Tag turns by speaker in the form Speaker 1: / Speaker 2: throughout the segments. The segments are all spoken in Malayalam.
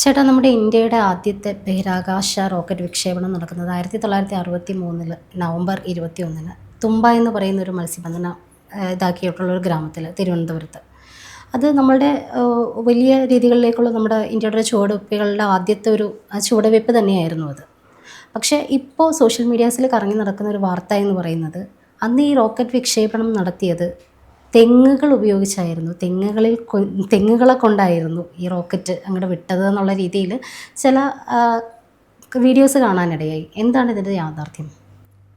Speaker 1: ചേട്ടാ നമ്മുടെ ഇന്ത്യയുടെ ആദ്യത്തെ ബഹിരാകാശ റോക്കറ്റ് വിക്ഷേപണം നടക്കുന്നത് ആയിരത്തി തൊള്ളായിരത്തി അറുപത്തി മൂന്നിൽ നവംബർ ഇരുപത്തി ഒന്നിന് തുമ്പ എന്ന് പറയുന്ന ഒരു മത്സ്യബന്ധന ഇതാക്കിയിട്ടുള്ള ഒരു ഗ്രാമത്തിൽ തിരുവനന്തപുരത്ത്. അത് നമ്മളുടെ വലിയ രീതികളിലേക്കുള്ള നമ്മുടെ ഇന്ത്യയുടെ ചുവടുവയ്പ്പുകളുടെ ആദ്യത്തെ ഒരു ആ ചുവടുവയ്പ്പ് തന്നെയായിരുന്നു അത്. പക്ഷേ ഇപ്പോൾ സോഷ്യൽ മീഡിയാസിൽ കറങ്ങി നടക്കുന്ന ഒരു വാർത്ത എന്ന് പറയുന്നത് അന്ന് ഈ റോക്കറ്റ് വിക്ഷേപണം നടത്തിയത് തെങ്ങുകൾ ഉപയോഗിച്ചായിരുന്നു. തെങ്ങുകളിൽ തെങ്ങുകളെ കൊണ്ടായിരുന്നു ഈ റോക്കറ്റ് അങ്ങോട്ട് വിട്ടത് എന്നുള്ള രീതിയിൽ ചില വീഡിയോസ് കാണാനിടയായി. എന്താണ് ഇതിന്റെ യാഥാർത്ഥ്യം?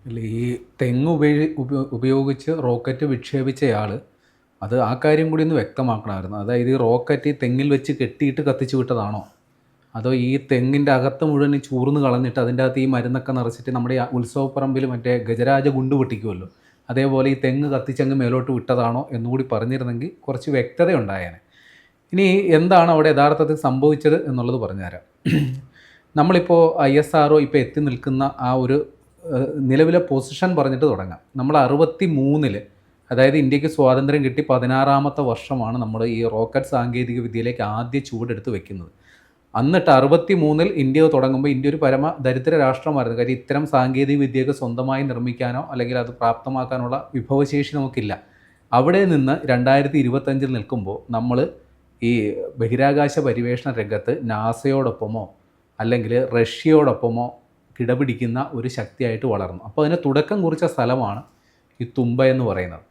Speaker 2: അല്ല ഈ തെങ്ങ് ഉപയോഗി ഉപ- ഉപയോഗിച്ച് റോക്കറ്റ് വിക്ഷേപിച്ചയാൾ അത് ആ കാര്യം കൂടി ഒന്ന് വ്യക്തമാക്കണമായിരുന്നു. അതായത് ഈ റോക്കറ്റ് ഈ തെങ്ങിൽ വെച്ച് കെട്ടിയിട്ട് കത്തിച്ചു വിട്ടതാണോ? അതോ ഈ തെങ്ങിന്റെ അകത്ത് മുഴുവൻ ചൂർന്ന് കളഞ്ഞിട്ട് അതിന്റെ അകത്ത് ഈ മരുന്നൊക്കെ നിറച്ചിട്ട് നമ്മുടെ ഉത്സവപ്പറമ്പിൽ മറ്റേ ഗജരാജ ഗുണ്ട് പൊട്ടിക്കുമല്ലോ അതേപോലെ ഈ തെങ്ങ് കത്തിച്ചങ്ങ് മേലോട്ട് വിട്ടതാണോ എന്നുകൂടി പറഞ്ഞിരുന്നെങ്കിൽ കുറച്ച് വ്യക്തത ഉണ്ടായേനെ ഇനി എന്താണ് അവിടെ യഥാർത്ഥത്തിൽ സംഭവിച്ചത് എന്നുള്ളത് പറഞ്ഞുതരാം. നമ്മളിപ്പോൾ ഐ എസ് ആർ ഇപ്പോൾ എത്തി നിൽക്കുന്ന ആ ഒരു നിലവിലെ പൊസിഷൻ പറഞ്ഞിട്ട് തുടങ്ങാം. നമ്മൾ അറുപത്തി മൂന്നിൽ അതായത് ഇന്ത്യയ്ക്ക് സ്വാതന്ത്ര്യം കിട്ടി പതിനാറാമത്തെ വർഷമാണ് നമ്മൾ ഈ റോക്കറ്റ് സാങ്കേതിക വിദ്യയിലേക്ക് ആദ്യ ചൂടെടുത്ത് വെക്കുന്നത്. എന്നിട്ട് അറുപത്തി മൂന്നിൽ ഇന്ത്യ തുടങ്ങുമ്പോൾ ഇന്ത്യ ഒരു പരമ ദരിദ്ര രാഷ്ട്രമായിരുന്നു. കാര്യം ഇത്തരം സാങ്കേതിക വിദ്യയൊക്കെ സ്വന്തമായി നിർമ്മിക്കാനോ അല്ലെങ്കിൽ അത് പ്രാപ്തമാക്കാനുള്ള വിഭവശേഷി നമുക്കില്ല. അവിടെ നിന്ന് രണ്ടായിരത്തി ഇരുപത്തഞ്ചിൽ നിൽക്കുമ്പോൾ നമ്മൾ ഈ ബഹിരാകാശ പര്യവേഷണ രംഗത്ത് നാസയോടൊപ്പമോ അല്ലെങ്കിൽ റഷ്യയോടൊപ്പമോ കിടപിടിക്കുന്ന ഒരു ശക്തിയായിട്ട് വളർന്നു. അപ്പോൾ അതിന് തുടക്കം കുറിച്ച സ്ഥലമാണ് ഈ തുമ്പ എന്ന് പറയുന്നത്.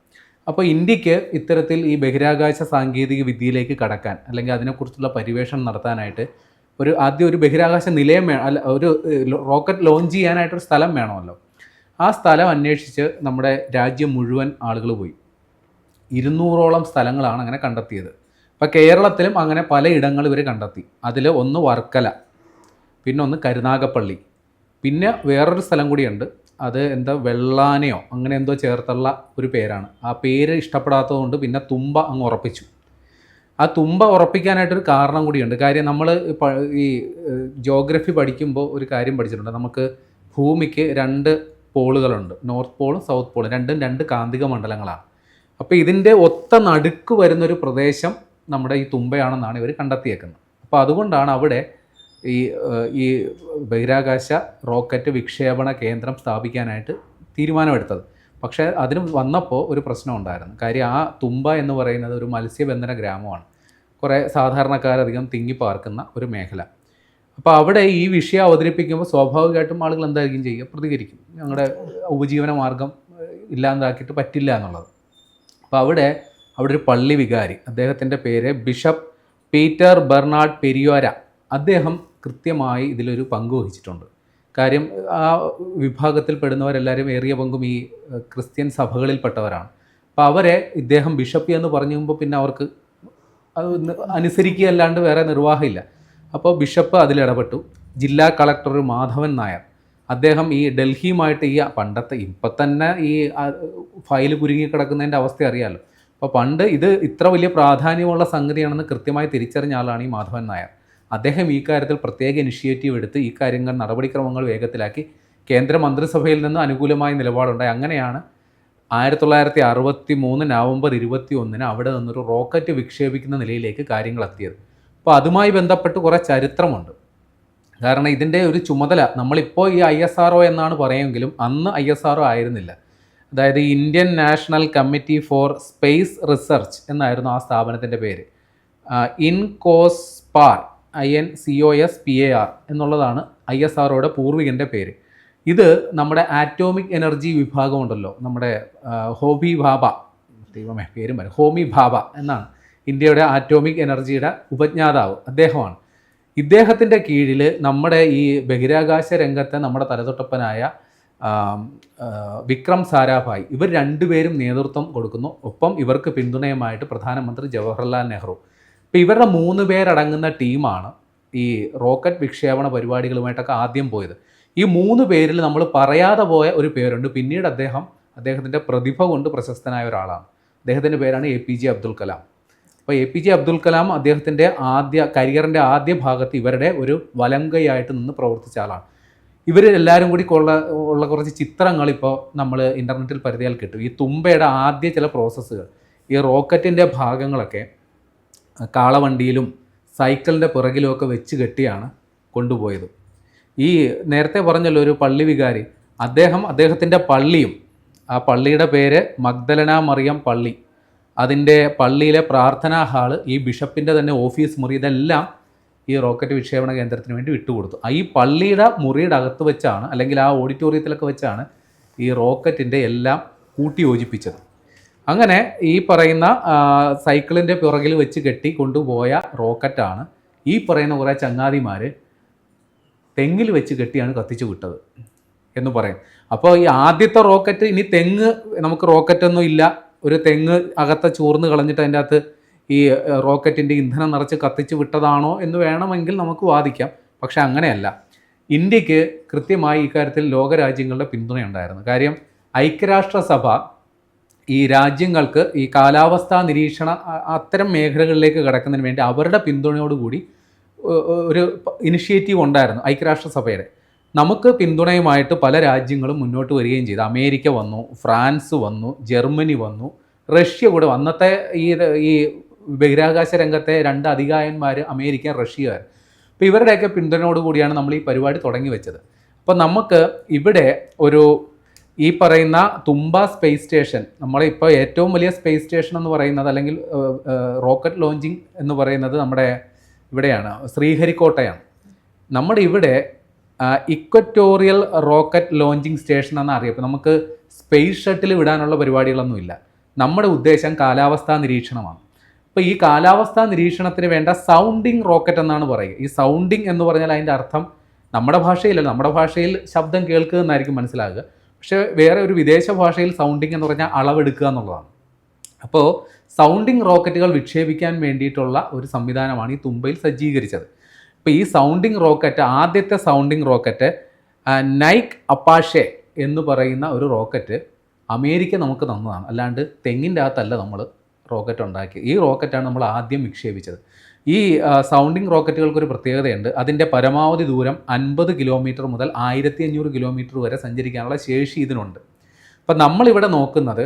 Speaker 2: അപ്പോൾ ഇന്ത്യയ്ക്ക് ഇത്തരത്തിൽ ഈ ബഹിരാകാശ സാങ്കേതിക വിദ്യയിലേക്ക് കടക്കാൻ അല്ലെങ്കിൽ അതിനെക്കുറിച്ചുള്ള പര്യവേഷണം നടത്താനായിട്ട് ഒരു ആദ്യം ഒരു ബഹിരാകാശ നിലയം വേണം അല്ല ഒരു റോക്കറ്റ് ലോഞ്ച് ചെയ്യാനായിട്ടൊരു സ്ഥലം വേണമല്ലോ. ആ സ്ഥലം അന്വേഷിച്ച് നമ്മുടെ രാജ്യം മുഴുവൻ ആളുകൾ പോയി. ഇരുന്നൂറോളം സ്ഥലങ്ങളാണ് അങ്ങനെ കണ്ടെത്തിയത്. അപ്പോൾ കേരളത്തിലും അങ്ങനെ പലയിടങ്ങൾ ഇവർ കണ്ടെത്തി. അതിൽ ഒന്ന് വർക്കല പിന്നെ ഒന്ന് കരുനാഗപ്പള്ളി. പിന്നെ വേറൊരു സ്ഥലം കൂടിയുണ്ട്. അത് എന്താ വെള്ളാനയോ അങ്ങനെ എന്തോ ചേർത്തുള്ള ഒരു പേരാണ്. ആ പേര് ഇഷ്ടപ്പെടാത്തതുകൊണ്ട് പിന്നെ തുമ്പ അങ്ങ് ഉറപ്പിച്ചു. ആ തുമ്പ ഉറപ്പിക്കാനായിട്ടൊരു കാരണം കൂടിയുണ്ട്. കാര്യം നമ്മൾ ഈ ജോഗ്രഫി പഠിക്കുമ്പോൾ ഒരു കാര്യം പഠിച്ചിട്ടുണ്ട്. നമുക്ക് ഭൂമിക്ക് രണ്ട് പോളുകളുണ്ട്. North പോളും south പോളും. രണ്ടും രണ്ട് കാന്തിക മണ്ഡലങ്ങളാണ്. അപ്പോൾ ഇതിന്റെ ഒത്ത നടുക്ക് വരുന്നൊരു പ്രദേശം നമ്മുടെ ഈ തുമ്പയാണെന്നാണ് ഇവർ കണ്ടെത്തിയേക്കുന്നത്. അപ്പോൾ അതുകൊണ്ടാണ് അവിടെ ഈ ഈ ബഹിരാകാശ റോക്കറ്റ് വിക്ഷേപണ കേന്ദ്രം സ്ഥാപിക്കാനായിട്ട് തീരുമാനമെടുത്തത്. പക്ഷേ അതിന് വന്നപ്പോൾ ഒരു പ്രശ്നം ഉണ്ടായിരുന്നു. കാര്യം ആ തുമ്പ എന്ന് പറയുന്നത് ഒരു മത്സ്യബന്ധന ഗ്രാമമാണ്. കുറേ സാധാരണക്കാരധികം തിങ്ങി പാർക്കുന്ന ഒരു മേഖല. അപ്പോൾ അവിടെ ഈ വിഷയം അവതരിപ്പിക്കുമ്പോൾ സ്വാഭാവികമായിട്ടും ആളുകൾ എന്തായിരിക്കും ചെയ്യുക? പ്രതികരിക്കും. ഞങ്ങളുടെ ഉപജീവന മാർഗം ഇല്ലാതാക്കിയിട്ട് പറ്റില്ല എന്നുള്ളത്. അപ്പോൾ അവിടെ അവിടെ ഒരു പള്ളി വികാരി അദ്ദേഹത്തിന്റെ പേര് ബിഷപ്പ് പീറ്റർ ബെർണാഡ് പെരിയോര. അദ്ദേഹം കൃത്യമായി ഇതിലൊരു പങ്ക് വഹിച്ചിട്ടുണ്ട്. കാര്യം ആ വിഭാഗത്തിൽ പെടുന്നവരെല്ലാവരും ഏറിയ പങ്കും ഈ ക്രിസ്ത്യൻ സഭകളിൽപ്പെട്ടവരാണ്. അപ്പോൾ അവരെ ഇദ്ദേഹം ബിഷപ്പ് എന്ന് പറഞ്ഞു കഴിയുമ്പോൾ പിന്നെ അവർക്ക് അത് അനുസരിക്കുക അനുസരിക്കുകയല്ലാണ്ട് വേറെ നിർവാഹമില്ല. അപ്പോൾ ബിഷപ്പ് അതിലിടപെട്ടു ജില്ലാ കളക്ടർ മാധവൻ നായർ. അദ്ദേഹം ഈ ഡൽഹിയുമായിട്ട് ഈ പണ്ടത്തെ ഇപ്പം തന്നെ ഈ ഫയൽ കുരുങ്ങി കിടക്കുന്നതിന്റെ അവസ്ഥ അറിയാമല്ലോ അപ്പോൾ പണ്ട് ഇത് ഇത്ര വലിയ പ്രാധാന്യമുള്ള സംഗതിയാണെന്ന് കൃത്യമായി തിരിച്ചറിഞ്ഞ ആളാണ് ഈ മാധവൻ നായർ. അദ്ദേഹം ഈ കാര്യത്തിൽ പ്രത്യേക ഇനിഷ്യേറ്റീവ് എടുത്ത് ഈ കാര്യങ്ങൾ നടപടിക്രമങ്ങൾ വേഗത്തിലാക്കി. കേന്ദ്ര മന്ത്രിസഭയിൽ നിന്ന് അനുകൂലമായ നിലപാടുണ്ടായി. അങ്ങനെയാണ് ആയിരത്തി തൊള്ളായിരത്തി അറുപത്തി മൂന്ന് നവംബർ ഇരുപത്തി ഒന്നിന് അവിടെ നിന്നൊരു റോക്കറ്റ് വിക്ഷേപിക്കുന്ന നിലയിലേക്ക് കാര്യങ്ങൾ എത്തിയത്. അപ്പോൾ അതുമായി ബന്ധപ്പെട്ട് കുറേ ചരിത്രമുണ്ട്. കാരണം ഇതിന്റെ ഒരു ചുമതല നമ്മളിപ്പോൾ ഈ ഐ എസ് ആർ എന്നാണ് പറയുമെങ്കിലും അന്ന് ഐ എസ് ആർ ആയിരുന്നില്ല. അതായത് Indian National Committee for Space Research എന്നായിരുന്നു ആ സ്ഥാപനത്തിന്റെ പേര്. INCOSPAR I N C O S P A R എന്നുള്ളതാണ് ഐ എസ് ആർഒയുടെ പൂർവികന്റെ പേര്. ഇത് നമ്മുടെ ആറ്റോമിക് എനർജി വിഭാഗമുണ്ടല്ലോ. നമ്മുടെ ഹോബി ഭാബ ദൈവമേ പേരും വരും. ഹോമി ഭാബ എന്നാണ് ഇന്ത്യയുടെ ആറ്റോമിക് എനർജിയുടെ ഉപജ്ഞാതാവ് അദ്ദേഹമാണ്. ഇദ്ദേഹത്തിന്റെ കീഴിൽ നമ്മുടെ ഈ ബഹിരാകാശ രംഗത്തെ നമ്മുടെ തലതൊട്ടപ്പനായ വിക്രം സാരാഭായ് ഇവർ രണ്ടുപേരും നേതൃത്വം കൊടുക്കുന്നു. ഒപ്പം ഇവർക്ക് പിന്തുണയുമായിട്ട് പ്രധാനമന്ത്രി ജവഹർലാൽ നെഹ്റു. അപ്പോൾ ഇവരുടെ മൂന്ന് പേരടങ്ങുന്ന ടീമാണ് ഈ റോക്കറ്റ് വിക്ഷേപണ പരിപാടികളുമായിട്ടൊക്കെ ആദ്യം പോയത്. ഈ മൂന്ന് പേരിൽ നമ്മൾ പറയാതെ പോയ ഒരു പേരുണ്ട്. പിന്നീട് അദ്ദേഹം അദ്ദേഹത്തിന്റെ പ്രതിഭ കൊണ്ട് പ്രശസ്തനായ ഒരാളാണ്. അദ്ദേഹത്തിന്റെ പേരാണ് A P J Abdul Kalam. അപ്പോൾ A P J Abdul Kalam അദ്ദേഹത്തിന്റെ ആദ്യ കരിയറിന്റെ ആദ്യ ഭാഗത്ത് ഇവരുടെ ഒരു വലങ്കയായിട്ട് നിന്ന് പ്രവർത്തിച്ച ആളാണ്. ഇവർ എല്ലാവരും കൂടി ഉള്ള ഉള്ള കുറച്ച് ചിത്രങ്ങൾ ഇപ്പോൾ നമ്മൾ ഇന്റർനെറ്റിൽ പരിധിയാൽ കിട്ടും. ഈ തുമ്പയുടെ ആദ്യ ചില പ്രോസസ്സുകൾ ഈ റോക്കറ്റിന്റെ ഭാഗങ്ങളൊക്കെ കാളവണ്ടിയിലും സൈക്കിളിന്റെ പിറകിലുമൊക്കെ വെച്ച് കെട്ടിയാണ് കൊണ്ടുപോയത്. ഈ നേരത്തെ പറഞ്ഞല്ലോ ഒരു പള്ളി വികാരി. അദ്ദേഹം അദ്ദേഹത്തിന്റെ പള്ളിയും ആ പള്ളിയുടെ പേര് മഗ്ദലന മറിയം പള്ളി. അതിന്റെ പള്ളിയിലെ പ്രാർത്ഥനാ ഹാൾ ഈ ബിഷപ്പിന്റെ തന്നെ ഓഫീസ് മുറി ഇതെല്ലാം ഈ റോക്കറ്റ് വിക്ഷേപണ കേന്ദ്രത്തിന് വേണ്ടി വിട്ടുകൊടുത്തു. ഈ പള്ളിയുടെ മുറിയുടെ അകത്ത് വെച്ചാണ് അല്ലെങ്കിൽ ആ ഓഡിറ്റോറിയത്തിലൊക്കെ വെച്ചാണ് ഈ റോക്കറ്റിന്റെ എല്ലാം കൂട്ടി യോജിപ്പിച്ചത് അങ്ങനെ ഈ പറയുന്ന സൈക്കിളിന്റെ പിറകിൽ വെച്ച് കെട്ടി കൊണ്ടുപോയ റോക്കറ്റാണ് ഈ പറയുന്ന കുറേ ചങ്ങാതിമാർ തെങ്ങിൽ വെച്ച് കെട്ടിയാണ് കത്തിച്ചു വിട്ടത് എന്ന് പറയും. അപ്പോൾ ഈ ആദ്യത്തെ റോക്കറ്റ് ഇനി തെങ്ങ് നമുക്ക് റോക്കറ്റൊന്നും ഇല്ല. ഒരു തെങ്ങ് അകത്തെ ചൂർന്ന് കളഞ്ഞിട്ട് അതിന്റെ അകത്ത് ഈ റോക്കറ്റിന്റെ ഇന്ധനം നിറച്ച് കത്തിച്ചു വിട്ടതാണോ എന്ന് വേണമെങ്കിൽ നമുക്ക് വാദിക്കാം. പക്ഷെ അങ്ങനെയല്ല. ഇന്ത്യയ്ക്ക് കൃത്യമായി ഇക്കാര്യത്തിൽ ലോകരാജ്യങ്ങളുടെ പിന്തുണയുണ്ടായിരുന്നു. കാര്യം ഐക്യരാഷ്ട്രസഭ ഈ രാജ്യങ്ങൾക്ക് ഈ കാലാവസ്ഥാ നിരീക്ഷണ അത്തരം മേഖലകളിലേക്ക് കടക്കുന്നതിന് വേണ്ടി അവരുടെ പിന്തുണയോടുകൂടി ഒരു ഇനിഷ്യേറ്റീവ് ഉണ്ടായിരുന്നു ഐക്യരാഷ്ട്രസഭയുടെ. നമുക്ക് പിന്തുണയുമായിട്ട് പല രാജ്യങ്ങളും മുന്നോട്ട് വരികയും ചെയ്തു. അമേരിക്ക വന്നു ഫ്രാൻസ് വന്നു ജർമ്മനി വന്നു റഷ്യ കൂടെ അന്നത്തെ ഈ ഈ ബഹിരാകാശ രംഗത്തെ രണ്ട് അധികായന്മാർ അമേരിക്ക റഷ്യക്കാർ അപ്പോൾ ഇവരുടെയൊക്കെ പിന്തുണയോടുകൂടിയാണ് നമ്മൾ ഈ പരിപാടി തുടങ്ങി വെച്ചത്. അപ്പോൾ നമുക്ക് ഇവിടെ ഒരു ഈ പറയുന്ന തുമ്പ സ്പേസ് സ്റ്റേഷൻ നമ്മളിപ്പോൾ ഏറ്റവും വലിയ സ്പേസ് സ്റ്റേഷൻ എന്ന് പറയുന്നത് അല്ലെങ്കിൽ റോക്കറ്റ് ലോഞ്ചിങ് എന്ന് പറയുന്നത് നമ്മുടെ ഇവിടെയാണ് ശ്രീഹരിക്കോട്ടയാണ്. നമ്മുടെ ഇവിടെ ഇക്വറ്റോറിയൽ റോക്കറ്റ് ലോഞ്ചിങ് സ്റ്റേഷൻ എന്ന് അറിയപ്പോൾ നമുക്ക് സ്പേസ് ഷട്ടിൽ വിടാനുള്ള പരിപാടികളൊന്നുമില്ല നമ്മുടെ ഉദ്ദേശം കാലാവസ്ഥാ നിരീക്ഷണമാണ്. അപ്പോൾ ഈ കാലാവസ്ഥാ നിരീക്ഷണത്തിന് വേണ്ട സൗണ്ടിങ് റോക്കറ്റ് എന്നാണ് പറയുക. ഈ സൗണ്ടിങ് എന്ന് പറഞ്ഞാൽ അതിന്റെ അർത്ഥം നമ്മുടെ ഭാഷയിലല്ല. നമ്മുടെ ഭാഷയിൽ ശബ്ദം കേൾക്കുക എന്നായിരിക്കും മനസ്സിലാകുക. പക്ഷേ വേറെ ഒരു വിദേശ ഭാഷയിൽ സൗണ്ടിങ് എന്ന് പറഞ്ഞാൽ അളവെടുക്കുക എന്നുള്ളതാണ്. അപ്പോൾ സൗണ്ടിങ് റോക്കറ്റുകൾ വിക്ഷേപിക്കാൻ വേണ്ടിയിട്ടുള്ള ഒരു സംവിധാനമാണ് ഈ തുമ്പയിൽ സജ്ജീകരിച്ചത്. ഇപ്പോൾ ഈ സൗണ്ടിങ് റോക്കറ്റ് ആദ്യത്തെ സൗണ്ടിങ് റോക്കറ്റ് നൈക്ക് അപ്പാഷെ എന്ന് പറയുന്ന ഒരു റോക്കറ്റ് അമേരിക്ക നമുക്ക് തന്നതാണ്. അല്ലാണ്ട് തെങ്ങിന്റെ അകത്തല്ല നമ്മൾ റോക്കറ്റ് ഉണ്ടാക്കി ഈ റോക്കറ്റാണ് നമ്മൾ ആദ്യം വിക്ഷേപിച്ചത്. ഈ സൗണ്ടിങ് റോക്കറ്റുകൾക്ക് ഒരു പ്രത്യേകതയുണ്ട്. അതിന്റെ പരമാവധി ദൂരം അൻപത് കിലോമീറ്റർ മുതൽ ആയിരത്തി അഞ്ഞൂറ് കിലോമീറ്റർ വരെ സഞ്ചരിക്കാനുള്ള ശേഷി ഇതിനുണ്ട്. അപ്പം നമ്മളിവിടെ നോക്കുന്നത്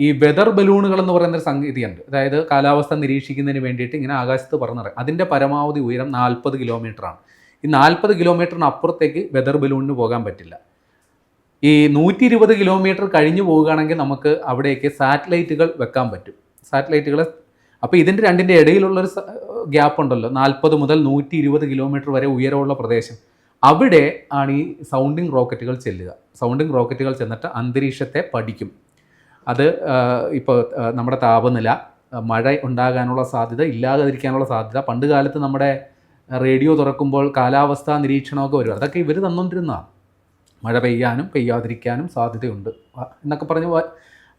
Speaker 2: ഈ വെതർ ബലൂണുകൾ എന്ന് പറയുന്നൊരു സംഗതിയുണ്ട്. അതായത് കാലാവസ്ഥ നിരീക്ഷിക്കുന്നതിന് വേണ്ടിയിട്ട് ഇങ്ങനെ ആകാശത്ത് പറഞ്ഞത് അതിന്റെ പരമാവധി ഉയരം നാൽപ്പത് കിലോമീറ്ററാണ് ഈ നാൽപ്പത് കിലോമീറ്ററിന് അപ്പുറത്തേക്ക് വെതർ ബലൂണിന് പോകാൻ പറ്റില്ല. ഈ നൂറ്റി ഇരുപത് കിലോമീറ്റർ കഴിഞ്ഞു പോവുകയാണെങ്കിൽ നമുക്ക് അവിടേക്ക് സാറ്റലൈറ്റുകൾ വെക്കാൻ പറ്റും. സാറ്റലൈറ്റുകൾ അപ്പോൾ ഇതിന്റെ രണ്ടിന്റെ ഇടയിലുള്ളൊരു ഗ്യാപ്പ് ഉണ്ടല്ലോ നാൽപ്പത് മുതൽ നൂറ്റി ഇരുപത് കിലോമീറ്റർ വരെ ഉയരമുള്ള പ്രദേശം. അവിടെ ആണ് ഈ സൗണ്ടിങ് റോക്കറ്റുകൾ ചെല്ലുക. സൗണ്ടിങ് റോക്കറ്റുകൾ ചെന്നിട്ട് അന്തരീക്ഷത്തെ പഠിക്കും. അത് ഇപ്പോൾ നമ്മുടെ താപനില മഴ ഉണ്ടാകാനുള്ള സാധ്യത ഇല്ലാതിരിക്കാനുള്ള സാധ്യത പണ്ട് കാലത്ത് നമ്മുടെ റേഡിയോ തുറക്കുമ്പോൾ കാലാവസ്ഥാ നിരീക്ഷണമൊക്കെ വരും. അതൊക്കെ ഇവർ തന്നുകൊണ്ടിരുന്നതാണ് മഴ പെയ്യാനും പെയ്യാതിരിക്കാനും സാധ്യതയുണ്ട്. എന്നൊക്കെ പറഞ്ഞ്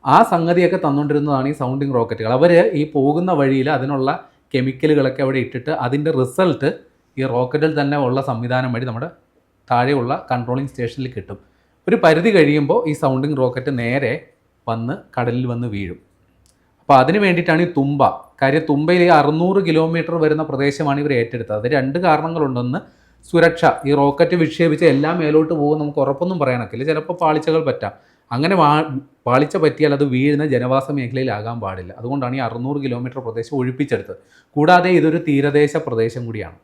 Speaker 2: ആ സംഗതിയൊക്കെ തന്നുകൊണ്ടിരുന്നതാണ് ഈ സൗണ്ടിങ് റോക്കറ്റുകൾ. അവർ ഈ പോകുന്ന വഴിയിൽ അതിനുള്ള കെമിക്കലുകളൊക്കെ അവിടെ ഇട്ടിട്ട് അതിന്റെ റിസൾട്ട് ഈ റോക്കറ്റിൽ തന്നെ ഉള്ള സംവിധാനം വഴി നമ്മുടെ താഴെയുള്ള കൺട്രോളിംഗ് സ്റ്റേഷനിൽ കിട്ടും. ഒരു പരിധി കഴിയുമ്പോൾ ഈ സൗണ്ടിങ് റോക്കറ്റ് നേരെ വന്ന് കടലിൽ വന്ന് വീഴും. അപ്പോൾ അതിന് വേണ്ടിയിട്ടാണ് ഈ തുമ്പ. കാര്യം തുമ്പയിൽ ഈ അറുന്നൂറ് കിലോമീറ്റർ വരുന്ന പ്രദേശമാണ് ഇവർ ഏറ്റെടുത്തത്. അത് രണ്ട് കാരണങ്ങളുണ്ടെന്ന് സുരക്ഷ. ഈ റോക്കറ്റ് വിക്ഷേപിച്ച് എല്ലാം മേലോട്ട് പോകും നമുക്ക് ഉറപ്പൊന്നും പറയാനൊക്കില്ല ചിലപ്പോൾ പാളിച്ചകൾ പറ്റാം. അങ്ങനെ വാ പാളിച്ച പറ്റിയാൽ അത് വീഴുന്ന ജനവാസ മേഖലയിലാകാൻ പാടില്ല. അതുകൊണ്ടാണ് ഈ അറുന്നൂറ് കിലോമീറ്റർ പ്രദേശം ഒഴിപ്പിച്ചെടുത്തത്. കൂടാതെ ഇതൊരു തീരദേശ പ്രദേശം കൂടിയാണ്.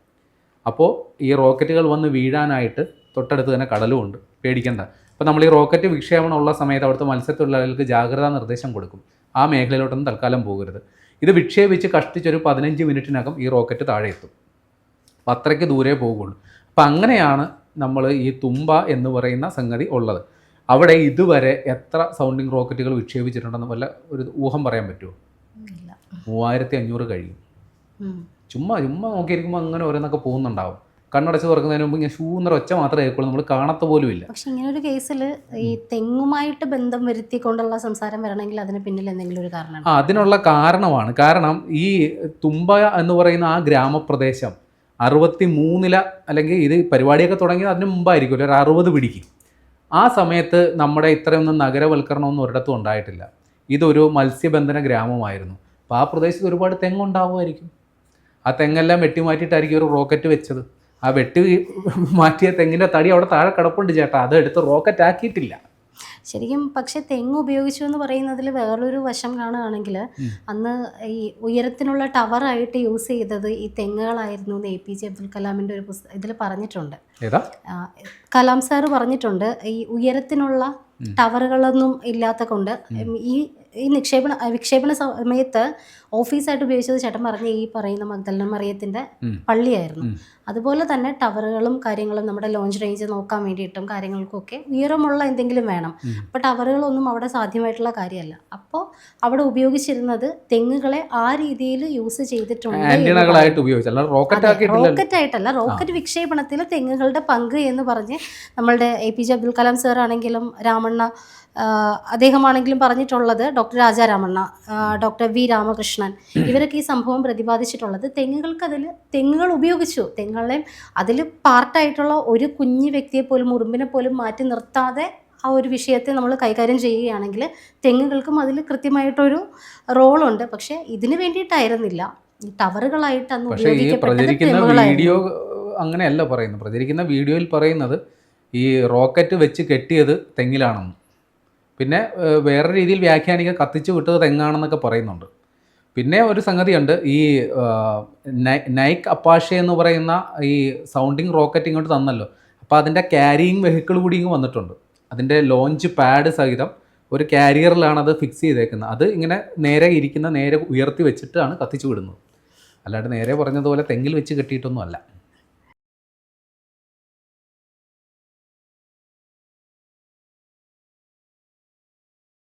Speaker 2: അപ്പോൾ ഈ റോക്കറ്റുകൾ വന്ന് വീഴാനായിട്ട് തൊട്ടടുത്ത് തന്നെ കടലും ഉണ്ട്. പേടിക്കേണ്ട. അപ്പോൾ നമ്മൾ ഈ റോക്കറ്റ് വിക്ഷേപണം ഉള്ള സമയത്ത് അവിടുത്തെ മത്സ്യത്തൊഴിലാളികൾക്ക് ജാഗ്രതാ നിർദ്ദേശം കൊടുക്കും. ആ മേഖലയിലോട്ടൊന്നും തൽക്കാലം പോകരുത്. ഇത് വിക്ഷേപിച്ച് കഷ്ടിച്ചൊരു പതിനഞ്ച് മിനിറ്റിനകം ഈ റോക്കറ്റ് താഴെ എത്തും. അപ്പം അത്രയ്ക്ക് ദൂരെ പോകുള്ളൂ അപ്പം അങ്ങനെയാണ് നമ്മൾ ഈ തുമ്പ എന്ന് പറയുന്ന സംഗതി ഉള്ളത്. അവിടെ ഇതുവരെ എത്ര സൗണ്ടിങ് റോക്കറ്റുകൾ വിക്ഷേപിച്ചിട്ടുണ്ടെന്ന് വല്ല ഒരു ഊഹം പറയാൻ പറ്റുമോ? മൂവായിരത്തി അഞ്ഞൂറ് കഴിയും. ചുമ്മാ ചുമ്മാ നോക്കിയിരിക്കുമ്പോൾ അങ്ങനെ ഓരോന്നൊക്കെ പോകുന്നുണ്ടാവും. കണ്ണടച്ച് തുറക്കുന്നതിന് മുമ്പ് ഇങ്ങനെ ഷൂന്നറ ഒച്ച മാത്രമേ കേൾക്കുള്ളൂ. നമ്മൾ കാണത്ത പോലും ഇല്ല
Speaker 1: പക്ഷെ ഇങ്ങനെ ഒരു കേസിൽ ഈ തെങ്ങുമായിട്ട് ബന്ധം വരുത്തിക്കൊണ്ടുള്ള സംസാരം വരണമെങ്കിൽ അതിന് പിന്നിൽ എന്തെങ്കിലും ഒരു കാരണം
Speaker 2: ആ അതിനുള്ള കാരണമാണ്. കാരണം ഈ തുമ്പ എന്ന് പറയുന്ന ആ ഗ്രാമപ്രദേശം അറുപത്തി മൂന്നില അല്ലെങ്കിൽ ഇത് പരിപാടിയൊക്കെ തുടങ്ങിയത് അതിന് മുമ്പായിരിക്കും. ഒരു അറുപത് പിടിക്കും. ആ സമയത്ത് നമ്മുടെ ഇത്രയൊന്നും നഗരവൽക്കരണമൊന്നും ഒരിടത്തും ഉണ്ടായിട്ടില്ല. ഇതൊരു മത്സ്യബന്ധന ഗ്രാമമായിരുന്നു. അപ്പോൾ ആ പ്രദേശത്ത് ഒരുപാട് തെങ്ങുണ്ടാവുമായിരിക്കും. ആ തെങ്ങെല്ലാം വെട്ടി മാറ്റിയിട്ടായിരിക്കും ഒരു റോക്കറ്റ് വെച്ചത്. ആ വെട്ടി മാറ്റിയ തെങ്ങിന്റെ തടി അവിടെ താഴെ കിടപ്പുണ്ട് ചേട്ടാ. അത് എടുത്ത് റോക്കറ്റ് ആക്കിയിട്ടില്ല
Speaker 1: ശരിക്കും പക്ഷെ തെങ്ങ് ഉപയോഗിച്ചു എന്ന് പറയുന്നതിൽ വേറൊരു വശം കാണുകയാണെങ്കിൽ അന്ന് ഈ ഉയരത്തിനുള്ള ടവറായിട്ട് യൂസ് ചെയ്തത് ഈ തെങ്ങുകളായിരുന്നു എന്ന് എ പി ജെ അബ്ദുൽ കലാമിന്റെ ഒരു പുസ്തകം ഇതിൽ പറഞ്ഞിട്ടുണ്ട്. കലാം സാർ പറഞ്ഞിട്ടുണ്ട് ഈ ഉയരത്തിനുള്ള ടവറുകളൊന്നും ഇല്ലാത്ത കൊണ്ട് ഈ ഈ നിക്ഷേപണ വിക്ഷേപണ സമയത്ത് ഓഫീസായിട്ട് ഉപയോഗിച്ചത് ചേട്ടൻ പറഞ്ഞ ഈ പറയുന്ന മഗ്ദലന
Speaker 2: മറിയത്തിന്റെ.
Speaker 1: പള്ളിയായിരുന്നു. അതുപോലെ തന്നെ ടവറുകളും കാര്യങ്ങളും നമ്മുടെ ലോഞ്ച് റേഞ്ച് നോക്കാൻ വേണ്ടിയിട്ടും കാര്യങ്ങൾക്കൊക്കെ ഉയരമുള്ള എന്തെങ്കിലും വേണം. അപ്പോൾ ടവറുകളൊന്നും അവിടെ സാധ്യമായിട്ടുള്ള കാര്യമല്ല. അപ്പോൾ അവിടെ ഉപയോഗിച്ചിരുന്നത് തെങ്ങുകളെ ആ രീതിയിൽ യൂസ് ചെയ്തിട്ടുണ്ട്
Speaker 2: റോക്കറ്റ്
Speaker 1: ആയിട്ടല്ല റോക്കറ്റ് വിക്ഷേപണത്തിൽ തെങ്ങുകളുടെ പങ്ക് എന്ന് പറഞ്ഞ് നമ്മളുടെ A P J Abdul Kalam sir ആണെങ്കിലും രാമണ്ണ അദ്ദേഹമാണെങ്കിലും പറഞ്ഞിട്ടുള്ളത് doctor Raja Ramanna doctor V Ramakrishnan. ഇവരൊക്കെ ഈ സംഭവം പ്രതിപാദിച്ചിട്ടുള്ളത് തെങ്ങുകൾക്ക് അതിൽ തെങ്ങുകൾ ഉപയോഗിച്ചു. തെങ്ങുകളെ അതിൽ പാർട്ടായിട്ടുള്ള ഒരു കുഞ്ഞു വ്യക്തിയെ പോലും ഉറുമ്പിനെ പോലും മാറ്റി നിർത്താതെ ആ ഒരു വിഷയത്തെ നമ്മൾ കൈകാര്യം ചെയ്യുകയാണെങ്കിൽ തെങ്ങുകൾക്കും അതിൽ കൃത്യമായിട്ടൊരു റോളുണ്ട് പക്ഷേ ഇതിന് വേണ്ടിയിട്ടായിരുന്നില്ല. ഈ ടവറുകളായിട്ട് അന്ന് ഉപയോഗിക്കപ്പെട്ടത്
Speaker 2: വീഡിയോ അങ്ങനെയല്ല പറയുന്നത്. പ്രചരിക്കുന്ന വീഡിയോയിൽ പറയുന്നത് ഈ റോക്കറ്റ് വെച്ച് കെട്ടിയത് തെങ്ങിലാണെന്ന്. പിന്നെ വേറെ രീതിയിൽ വ്യാഖ്യാനിക്കാൻ കത്തിച്ച് വിട്ടത് തെങ്ങാണെന്നൊക്കെ പറയുന്നുണ്ട്. പിന്നെ ഒരു സംഗതിയുണ്ട്. ഈ നൈക്ക് അപ്പാഷെ എന്ന് പറയുന്ന ഈ സൗണ്ടിങ് റോക്കറ്റ് ഇങ്ങോട്ട് തന്നല്ലോ. അപ്പോൾ അതിന്റെ ക്യാരിയിങ് വെഹിക്കിൾ കൂടി ഇങ്ങ് വന്നിട്ടുണ്ട്. അതിന്റെ ലോഞ്ച് പാഡ് സഹിതം ഒരു ക്യാരിയറിലാണ് അത് ഫിക്സ് ചെയ്തേക്കുന്നത്. അത് ഇങ്ങനെ നേരെ ഇരിക്കുന്ന നേരെ ഉയർത്തി വെച്ചിട്ടാണ് കത്തിച്ചു വിടുന്നത്. അല്ലാണ്ട് നേരെ പറഞ്ഞതുപോലെ തെങ്ങിൽ വെച്ച് കെട്ടിയിട്ടൊന്നും അല്ല